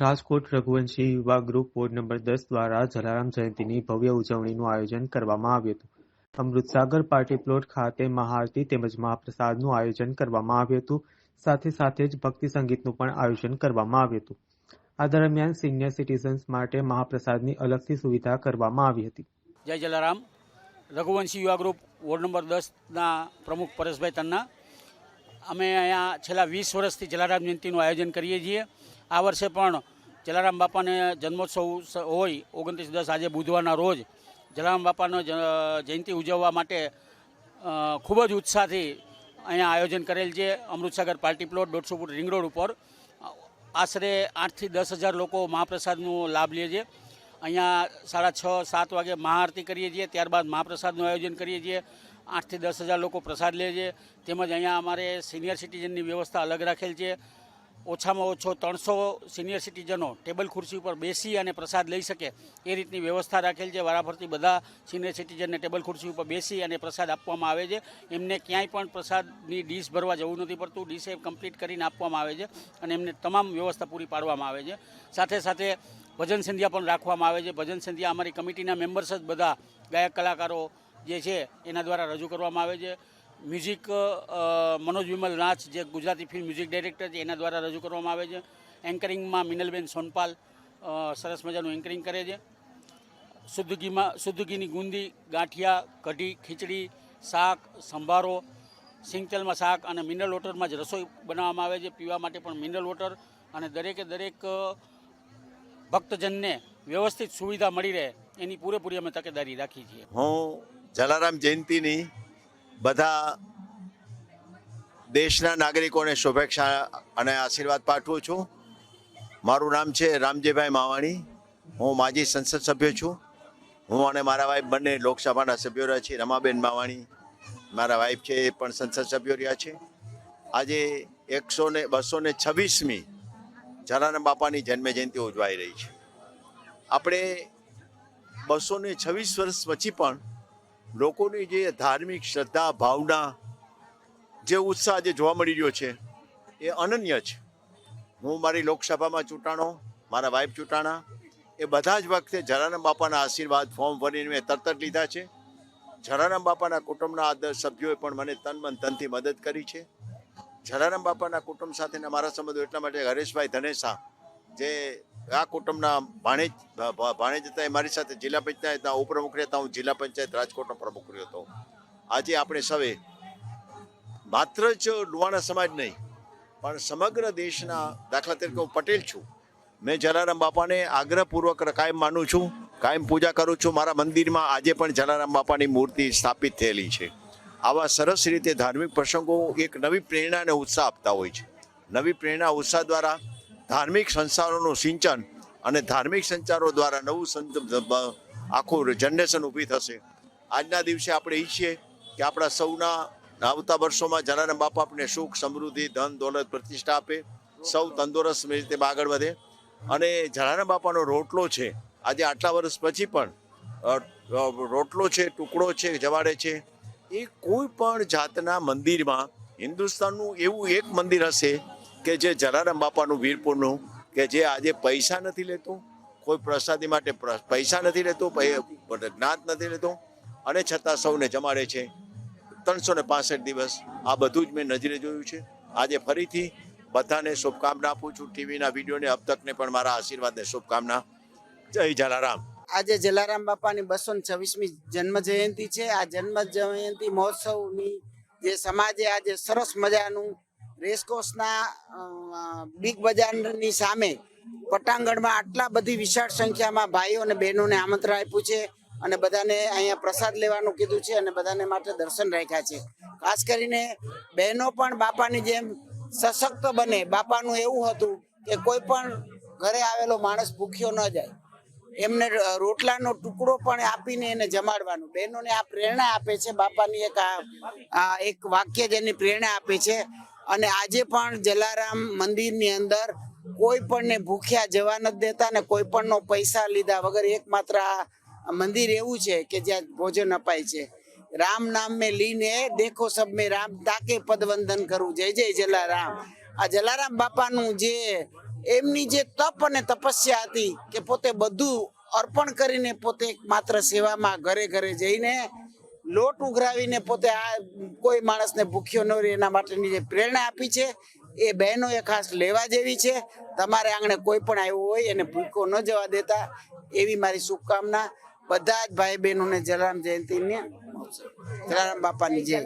રાજકોટ રઘુવંશી યુવા group ward number દસ દ્વારા જલારામ જયંતિની ભવ્ય ઉજવણીનું આયોજન કરવામાં આવ્યું હતું. અમૃતસાગર પાર્ટી પ્લોટ ખાતે મહાઆરતી તેમજ મહાપ્રસાદનું આયોજન કરવામાં આવ્યું હતું. સાથે સાથે જ ભક્તિ સંગીતનું પણ આયોજન કરવામાં આવ્યું હતું. આ દરમિયાન સિનિયર સિટીઝન્સ માટે મહાપ્રસાદની અલગથી સુવિધા કરવામાં આવી હતી. જય જલારામ. રઘુવંશી યુવા ગ્રુપ વોર્ડ નંબર દસના પ્રમુખ પરેશભાઈ તન્ના. અમે અહીંયા છેલ્લા વીસ વર્ષથી જલારામ જયંતિનું આયોજન કરીએ છીએ. આ વર્ષે પણ જલારામ બાપાને જન્મોત્સવ હોય ઓગણત્રીસ દસ આજે બુધવારના રોજ જલારામ બાપાનો જયંતિ ઉજવવા માટે ખૂબ જ ઉત્સાહથી અહીંયા આયોજન કરેલ છે. અમૃતસાગર પાર્ટી પ્લોટ દોઢસો ફૂટ રિંગ રોડ ઉપર. આશરે આઠથી દસ હજાર લોકો મહાપ્રસાદનો લાભ લે છે. અહીંયા સાડા છ, સાત વાગે મહાઆરતી કરીએ છીએ. ત્યારબાદ મહાપ્રસાદનું આયોજન કરીએ છીએ. આઠથી દસ હજાર લોકો પ્રસાદ લે છે. તેમજ અહીંયા અમારે સિનિયર સિટીઝનની વ્યવસ્થા અલગ રાખેલ છે. ઓછામાં ઓછો ત્રણસો સિનિયર સિટીઝનો ટેબલ ખુરશી ઉપર બેસી અને પ્રસાદ લઈ શકે એ રીતની વ્યવસ્થા રાખેલ છે. વારાફરતી બધા સિનિયર સિટીઝનને ટેબલ ખુરશી ઉપર બેસી અને પ્રસાદ આપવામાં આવે છે. એમને ક્યાંય પણ પ્રસાદની ડીશ ભરવા જવું નથી પડતું. ડીશ એ કમ્પ્લીટ કરીને આપવામાં આવે છે અને એમને તમામ વ્યવસ્થા પૂરી પાડવામાં આવે છે. સાથે સાથે ભજન સંધ્યા પણ રાખવામાં આવે છે. ભજન સંધ્યા અમારી કમિટીના મેમ્બર્સ જ બધા ગાયક કલાકારો જે છે એના દ્વારા રજૂ કરવામાં આવે છે. મ્યુઝિક મનોજ વિમલ નાચ, જે ગુજરાતી ફિલ્મ મ્યુઝિક ડાયરેક્ટર છે, એના દ્વારા રજૂ કરવામાં આવે છે. એન્કરિંગમાં મિનલબેન સોનપાલ સરસ મજાનું એન્કરિંગ કરે છે. શુદ્ધગીમાં શુદ્ધગીની ગુંદી, ગાંઠિયા, કઢી, ખીચડી, શાક, સંભારો, સિંગતેલમાં શાક અને મિનરલ વોટરમાં જ રસોઈ બનાવવામાં આવે છે. પીવા માટે પણ મિનરલ વોટર અને દરેકે દરેક ભક્તજનને વ્યવસ્થિત સુવિધા મળી રહે એની પૂરેપૂરી અમે તકેદારી રાખી છીએ. હું જલારામ જયંતિની બધા દેશના નાગરિકોને શુભેચ્છા અને આશીર્વાદ પાઠવું છું. મારું નામ છે રામજીભાઈ માવાણી. હું માજી સંસદ સભ્ય છું. હું અને મારા વાઈફ બંને લોકસભાના સભ્યો રહ્યા છીએ. રમાબેન માવાણી, મારા વાઈફ છે એ પણ સંસદ સભ્યો રહ્યા છે. આજે એકસો ને બસો ને છવ્વીસમી જલારામ બાપાની જન્મ જયંતિ ઉજવાઈ રહી છે. આપણે બસો ને છવ્વીસ વર્ષ પછી પણ લોકોની જે ધાર્મિક શ્રદ્ધા, ભાવના, જે ઉત્સાહ જે જોવા મળી રહ્યો છે, એ અનન્ય છે. હું મારી લોકસભામાં ચૂંટાણો, મારા વાઇફ ચૂંટાણા, એ બધા જ વખતે જલારામ બાપાના આશીર્વાદ ફોર્મ ભરીને મેં તરત જ લીધા છે. જરારામ બાપાના કુટુંબના આદર સભ્યોએ પણ મને તન મન તનથી મદદ કરી છે. જરારામ બાપાના કુટુંબ સાથેના મારા સંબંધો એટલા માટે હરેશભાઈ ધનેશા જે આ કુટુંબના ભાણેજ ભાણેજ હતા એ મારી સાથે જિલ્લા પંચાયતના ઉપપ્રમુખ રહેતા. હું જિલ્લા પંચાયત રાજકોટનો પ્રમુખ રહ્યો હતો આજે આપણે સૌએ માત્ર જ લુવાણા સમાજ નહીં, પણ સમગ્ર દેશના દાખલા તરીકે હું પટેલ છું. મેં જલારામ બાપાને આગ્રહપૂર્વક કાયમ માનું છું, કાયમ પૂજા કરું છું. મારા મંદિરમાં આજે પણ જલારામ બાપાની મૂર્તિ સ્થાપિત થયેલી છે. આવા સરસ રીતે ધાર્મિક પ્રસંગો એક નવી પ્રેરણા અને ઉત્સાહ આપતા હોય છે. નવી પ્રેરણા, ઉત્સાહ દ્વારા ધાર્મિક સંસારોનું સિંચન અને ધાર્મિક સંચારો દ્વારા નવું સંત આખું જનરેશન ઊભી થશે. આજના દિવસે આપણે ઈચ્છીએ કે આપણા સૌના આવતા વર્ષોમાં જલારામ બાપા આપણે સુખ, સમૃદ્ધિ, ધન, દોલત પ્રતિષ્ઠા આપે. સૌ તંદુરસ્ત રીતે આગળ વધે. અને જલારામ બાપાનો રોટલો છે. આજે આટલા વર્ષ પછી પણ રોટલો છે, ટુકડો છે, જવાડે છે. એ કોઈ પણ જાતના મંદિરમાં હિન્દુસ્તાનનું એવું એક મંદિર હશે કે જે જલારામ બાપાનું વીરપુરનું, કે જે આજે પૈસા નથી લેતું, કોઈ પ્રસાદી માટે પૈસા નથી લેતું જ્ઞાત નથી લેતું, અને છતાં સૌને જમાડે છે. ત્રણસો ને પાસઠ દિવસ, આ બધું જ મેં નજરે જોયું છે. આજે ફરીથી બધાને શુભકામના આપું છું. ટીવીના વિડીયોને અબ તકને પણ મારા આશીર્વાદને શુભકામના. જય જલારામ. આજે જલારામ બાપાની બસો ને છવ્વીસમી જન્મ જયંતિ છે. આ જન્મ જયંતિ મહોત્સવની જે સમાજે આજે સરસ મજાનું રેસકોર્સના બિગ બજારની સામે પટાંગણમાં આટલા બધી વિશાળ સંખ્યામાં ભાઈઓ અને બહેનોને આમંત્રણ આપ્યું છે અને બધાને અહીંયા પ્રસાદ લેવાનું કીધું છે અને બધાને માટે દર્શન રાખ્યા છે. ખાસ કરીને બહેનો પણ બાપાની જેમ સશક્ત બને. બાપાનું એવું હતું કે કોઈ પણ ઘરે આવેલો માણસ ભૂખ્યો ન જાય. એમને રોટલાનો ટુકડો પણ આપીને એને જમાડવાનું. બહેનોને આ પ્રેરણા આપે છે, બાપાની એક આ એક વાક્ય જેની પ્રેરણા આપે છે. અને આજે પણ જલારામ મંદિરની અંદર કોઈ પણને ભૂખ્યા જવા નથી દેતા ને કોઈ પણનો પૈસા લીધા વગર એકમાત્ર આ મંદિર એવું છે કે જ્યાં ભોજન અપાય છે. રામ નામ મેં લીને દેખો સબ મેં રામ, તાકે પદવંદન કરું. જય જય જલારામ. આ જલારામ બાપાનું જે એમની જે તપ અને તપસ્યા હતી કે પોતે બધું અર્પણ કરીને પોતે માત્ર સેવામાં ઘરે ઘરે જઈને લોટ ઉઘરાવીને પોતે આ કોઈ માણસને ભૂખ્યો ન રહે એના માટેની જે પ્રેરણા આપી છે, એ બહેનોએ ખાસ લેવા જેવી છે. તમારે આંગણે કોઈ પણ આવ્યું હોય એને ભૂખ્યો ન જવા દેતા. એવી મારી શુભકામના. બધા જ ભાઈ બહેનોને જલારામ જયંતિને. જલારામ બાપાની જય